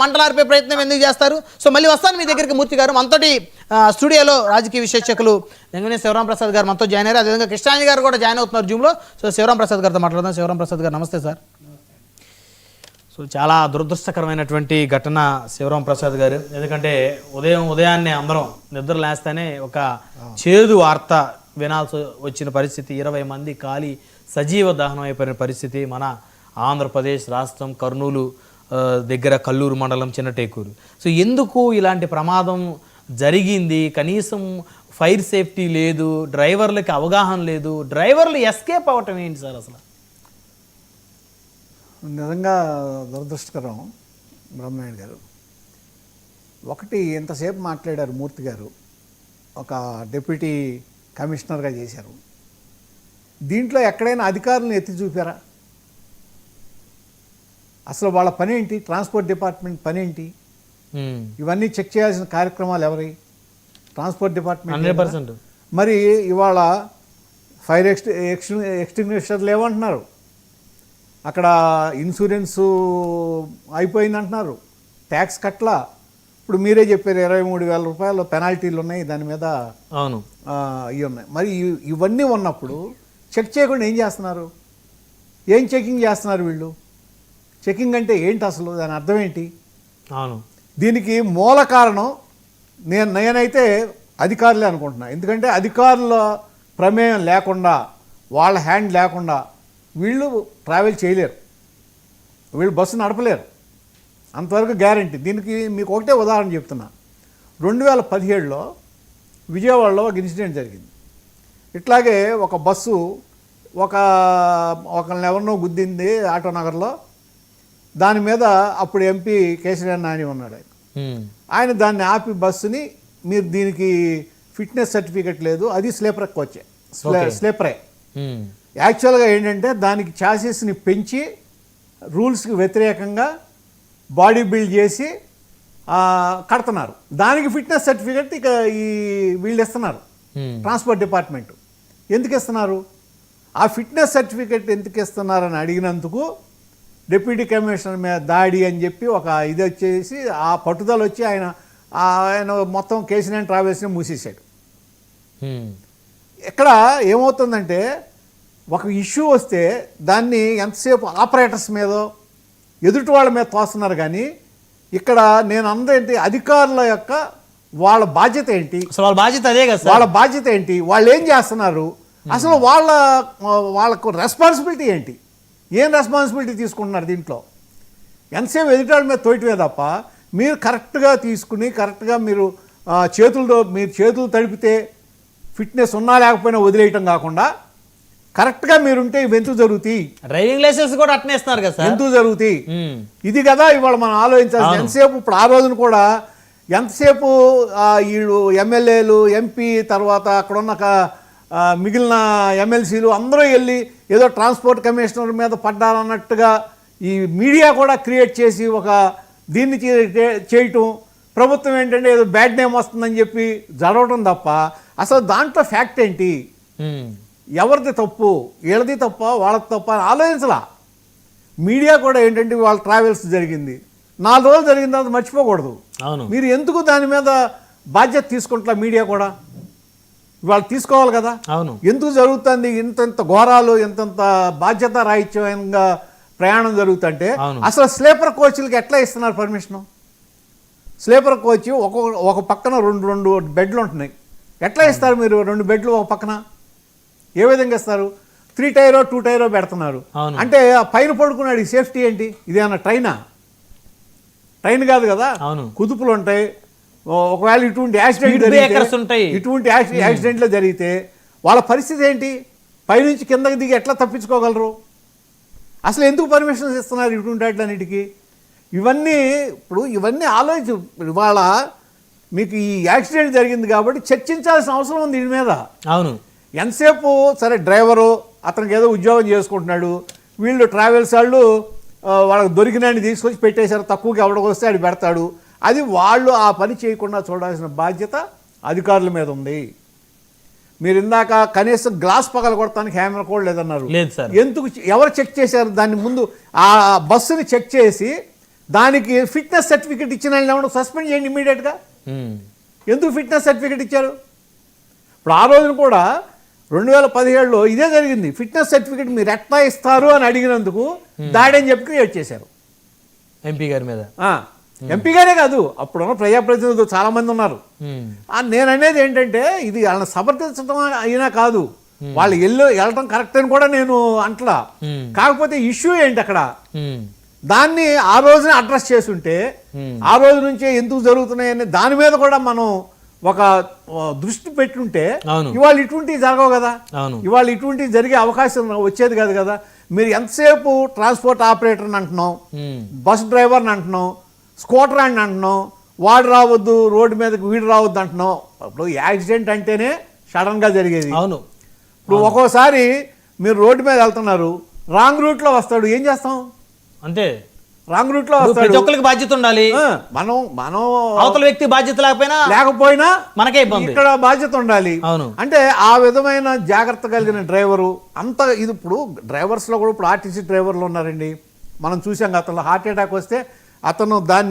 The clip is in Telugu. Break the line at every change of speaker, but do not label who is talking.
మంటలార్పే ప్రయత్నం ఎందుకు చేస్తారు? సో మళ్ళీ వస్తాను మీ దగ్గరికి మూర్తి గారు. మనతోటి స్టూడియోలో రాజకీయ విశ్లేషకులు వెంకనే శివరాం ప్రసాద్ గారు మనతో జాయిన్ అయ్యారు. అదేవిధంగా కృష్ణాని గారు కూడా జాయిన్ అవుతున్నారు జూమ్లో సో శివరాం ప్రసాద్ గారితో మాట్లాడదాం. శివరాం ప్రసాద్ గారు నమస్తే సార్. సో చాలా దురదృష్టకరమైనటువంటి ఘటన శివరాం ప్రసాద్ గారు. ఎందుకంటే ఉదయం ఉదయాన్నే అందరం నిద్ర లేస్తేనే ఒక చేదు వార్త వినాల్సి వచ్చిన పరిస్థితి. ఇరవై మంది ఖాళీ సజీవ దహనం అయిపోయిన పరిస్థితి. మన ఆంధ్రప్రదేశ్ రాష్ట్రం కర్నూలు దగ్గర కల్లూరు మండలం చిన్నటేకూరు. సో ఎందుకు ఇలాంటి ప్రమాదం జరిగింది? కనీసం ఫైర్ సేఫ్టీ లేదు డ్రైవర్లకి అవగాహన లేదు. డ్రైవర్లు ఎస్కేప్ అవ్వటం ఏంటి సార్ అసలు?
నిజంగా దురదృష్టకరం బ్రహ్మనాయుడు గారు. ఒకటి ఎంతసేపు మాట్లాడారు మూర్తి గారు. ఒక డిప్యూటీ కమిషనర్గా చేశారు. దీంట్లో ఎక్కడైనా అధికారులను ఎత్తి చూపారా? అసలు వాళ్ళ పని ఏంటి? ట్రాన్స్పోర్ట్ డిపార్ట్మెంట్ పని ఏంటి. ఇవన్నీ చెక్ చేయాల్సిన కార్యక్రమాలు ఎవరి? ట్రాన్స్పోర్ట్ డిపార్ట్మెంట్ మరి ఇవాళ ఫైర్ ఎక్స్టి ఎక్స్టి ఎక్స్టింగ్విషర్లు ఏమంటున్నారు అక్కడ ఇన్సూరెన్సు అయిపోయింది అంటున్నారు ట్యాక్స్ కట్లా ఇప్పుడు మీరే చెప్పారు ఇరవై మూడు వేల రూపాయలు పెనాల్టీలు ఉన్నాయి దాని మీద
అవును.
ఇవి ఉన్నాయి. మరి ఇవి- ఇవన్నీ ఉన్నప్పుడు చెక్ చేయకుండా ఏం చేస్తున్నారు? ఏం చెకింగ్ చేస్తున్నారు వీళ్ళు? చెకింగ్ అంటే ఏంటి అసలు? దాని అర్థం ఏంటి?
అవును.
దీనికి మూల కారణం నేను నేనైతే అధికారులే అనుకుంటున్నా. ఎందుకంటే అధికారుల ప్రమేయం లేకుండా వాళ్ళ హ్యాండ్ లేకుండా వీళ్ళు ట్రావెల్ చేయలేరు. వీళ్ళు బస్సు నడపలేరు. అంతవరకు గ్యారంటీ. దీనికి మీకు ఒకటే ఉదాహరణ చెప్తున్నా. రెండు వేల పదిహేడులో విజయవాడలో ఒక ఇన్సిడెంట్ జరిగింది. ఇట్లాగే ఒక బస్సు ఒక ఒకరిని ఎవరినో గుద్దింది ఆటోనగర్లో దాని మీద అప్పుడు ఎంపీ కేసీఆర్ నాని ఉన్నాడు ఆయన. ఆయన దాన్ని ఆపి బస్సుని మీరు దీనికి ఫిట్నెస్ సర్టిఫికెట్ లేదు అది స్లీపర్ కోచే. స్లీపరే. యాక్చువల్గా ఏంటంటే దానికి ఛాసెస్ని పెంచి రూల్స్కి వ్యతిరేకంగా బాడీ బిల్డ్ చేసి కడుతున్నారు దానికి ఫిట్నెస్ సర్టిఫికెట్ ఇక ఈ వీళ్ళు ఇస్తున్నారు. ట్రాన్స్పోర్ట్ డిపార్ట్మెంట్ ఎందుకు ఇస్తున్నారు ఆ ఫిట్నెస్ సర్టిఫికెట్ ఎందుకు ఇస్తున్నారని అడిగినందుకు డిప్యూటీ కమిషనర్ మీద దాడి అని చెప్పి ఒక ఇది వచ్చేసి ఆ పట్టుదల వచ్చి ఆయన ఆయన మొత్తం కేసీఆర్ ట్రావెల్స్ని మూసేశాడు. ఇక్కడ ఏమవుతుందంటే ఒక ఇష్యూ వస్తే దాన్ని ఎంతసేపు ఆపరేటర్స్ మీదో ఎదుటి వాళ్ళ మీద తోస్తున్నారు కానీ ఇక్కడ నేను అందరేంటి అధికారుల యొక్క వాళ్ళ బాధ్యత ఏంటి?
అసలు వాళ్ళ బాధ్యత అదే కదా
వాళ్ళ బాధ్యత ఏంటి? వాళ్ళు ఏం చేస్తున్నారు? అసలు వాళ్ళ వాళ్ళకు రెస్పాన్సిబిలిటీ ఏంటి? ఏం రెస్పాన్సిబిలిటీ తీసుకుంటున్నారు దీంట్లో? ఎంతసేపు ఎదుటాళ్ళ మీద తోయటమే తప్ప మీరు కరెక్ట్గా తీసుకుని కరెక్ట్గా మీరు చేతులతో మీరు చేతులు తడిపితే ఫిట్నెస్ ఉన్నా లేకపోయినా వదిలేయటం కాకుండా కరెక్ట్గా మీరుంటే ఇవి ఎందుకు జరుగుతాయి?
డ్రైవింగ్ లైసెన్స్ కూడా అట్నే ఇస్తున్నారు కదా సార్.
ఎందుకు జరుగుతాయి. ఇది కదా ఇవాళ మనం ఆలోచించాల్సి ఎంతసేపు ఇప్పుడు ఆ రోజున కూడా ఎంతసేపు వీళ్ళు ఎమ్మెల్యేలు ఎంపీ తర్వాత అక్కడ ఉన్న క- ఆ, మిగిలిన ఎమ్మెల్సీలు అందరూ వెళ్ళి ఏదో ట్రాన్స్పోర్ట్ కమిషనర్ మీద పడ్డారన్నట్టుగా ఈ మీడియా కూడా క్రియేట్ చేసి ఒక దీన్ని చేయటం ప్రభుత్వం ఏంటంటే ఏదో బ్యాడ్ నేమ్ వస్తుందని చెప్పి జరగటం తప్ప అసలు దాంట్లో ఫ్యాక్ట్ ఏంటి. ఎవరిది తప్పు? వీళ్ళది తప్ప వాళ్ళది తప్ప అని ఆలోచించలా. మీడియా కూడా ఏంటంటే వాళ్ళ ట్రావెల్స్ జరిగింది. నాలుగు రోజులు జరిగిన తర్వాత మర్చిపోకూడదు.
అవును.
మీరు ఎందుకు దాని మీద బాధ్యత తీసుకుంటా మీడియా కూడా? వాళ్ళు తీసుకోవాలి కదా.
అవును.
ఎందుకు జరుగుతుంది? ఇంత ఇంత ఘోరాలు ఇంతంత బాధ్యత రాహిత్యంగా ప్రయాణం జరుగుతుంటే. అసలు స్లీపర్ కోచ్లకి ఎట్లా ఇస్తున్నారు పర్మిషను? స్లీపర్ కోచ్ ఒక ఒక పక్కన రెండు రెండు బెడ్లు ఉంటున్నాయి. ఎట్లా ఇస్తారు మీరు రెండు బెడ్లు ఒక పక్కన? ఏ విధంగా ఇస్తారు? త్రీ టైరో టూ టైరో పెడుతున్నారు. అంటే పైన పడుకున్నాడు ఈ సేఫ్టీ ఏంటి? ఇదేమన్నా ట్రైనా? ట్రైన్ కాదు కదా. కుదుపులు ఉంటాయి. ఒకవేళ ఇటువంటి యాక్సిడెంట్
ఉంటాయి.
ఇటువంటి యాక్సి- యాక్సిడెంట్లు జరిగితే వాళ్ళ పరిస్థితి ఏంటి? పైనుంచి కిందకి దిగి ఎట్లా తప్పించుకోగలరు? అసలు ఎందుకు పర్మిషన్స్ ఇస్తున్నారు ఇటువంటి వాటిలన్నిటికీ? ఇవన్నీ ఇప్పుడు ఇవన్నీ ఆలోచించు ఇవాళ మీకు ఈ యాక్సిడెంట్ జరిగింది కాబట్టి చర్చించాల్సిన అవసరం ఉంది దీని మీద.
అవును.
ఎంతసేపు సరే డ్రైవరు అతనికి ఏదో ఉద్యోగం చేసుకుంటున్నాడు వీళ్ళు ట్రావెల్స్ వాళ్ళు వాళ్ళకి దొరికినాన్ని తీసుకొచ్చి పెట్టేశారు తక్కువకి ఎవడికి వస్తే అది పెడతాడు. అది వాళ్ళు ఆ పని చేయకుండా చూడాల్సిన బాధ్యత అధికారుల మీద ఉంది. మీరు ఇందాక కనీసం గ్లాస్ పగల కొడటానికి హ్యామర్ కూడా లేదన్నారు.
లేదు సార్.
ఎందుకు ఎవరు చెక్ చేశారు? దాన్ని ముందు ఆ బస్సుని చెక్ చేసి దానికి ఫిట్నెస్ సర్టిఫికేట్ ఇచ్చిన ఏమన్నా సస్పెండ్ చేయండి ఇమీడియట్గా. ఎందుకు ఫిట్నెస్ సర్టిఫికేట్ ఇచ్చారు? ఇప్పుడు ఆ రోజున కూడా రెండు వేల పదిహేడులో ఇదే జరిగింది. ఫిట్నెస్ సర్టిఫికేట్ మీరు ఎట్లా ఇస్తారు అని అడిగినందుకు దాడి అని చెప్పి క్రియేట్ చేశారు.
ఎంపీ గారి మీద.
ఎంపీగానే కాదు అప్పుడున్న ప్రజాప్రతినిధులు చాలా మంది ఉన్నారు. ఆ, నేను అనేది ఏంటంటే ఇది వాళ్ళని సమర్థించడం అయినా కాదు వాళ్ళు ఎల్లు వెళ్ళటం కరెక్ట్ అని కూడా నేను అంటలా. కాకపోతే ఇష్యూ ఏంటి అక్కడ. దాన్ని ఆ రోజున అడ్రస్ చేస్తుంటే
Hmm.
ఆ రోజు నుంచే ఎందుకు జరుగుతున్నాయని దాని మీద కూడా మనం ఒక దృష్టి పెట్టుంటే. ఇవాళ ఇటువంటివి జరగవు కదా. ఇవాళ ఇటువంటివి జరిగే అవకాశం వచ్చేది కాదు కదా మీరు ఎంతసేపు ట్రాన్స్పోర్ట్ ఆపరేటర్ని అంటున్నాం. బస్ డ్రైవర్ని అంటున్నాం స్కూటర్ అని అంటున్నాం వాడు రావద్దు రోడ్డు మీదకి వీడు రావద్దు అంటున్నాం. ఇప్పుడు యాక్సిడెంట్ అంటేనే సడన్గా జరిగేది.
అవును.
ఇప్పుడు ఒక్కోసారి మీరు రోడ్డు మీద వెళ్తున్నారు రాంగ్ రూట్లో వస్తాడు ఏం చేస్తాం?
అంతే.
రాంగ్ రూట్లో
ఇప్పుడు ప్రతి
వస్తాడు
ఒక్కరికి బాధ్యత ఉండాలి.
మనం మనం
అవతల వ్యక్తి బాధ్యత లేకపోయినా
లేకపోయినా
మనకే ఇబ్బంది.
ఇక్కడ బాధ్యత ఉండాలి.
అవును.
అంటే ఆ విధమైన జాగ్రత్త కలిగిన డ్రైవరు అంత ఇది ఇప్పుడు డ్రైవర్స్లో కూడా ఇప్పుడు ఆర్టీసీ డ్రైవర్లు ఉన్నారండి. మనం చూసాం గతంలో హార్ట్ అటాక్ వస్తే అతను దాన్ని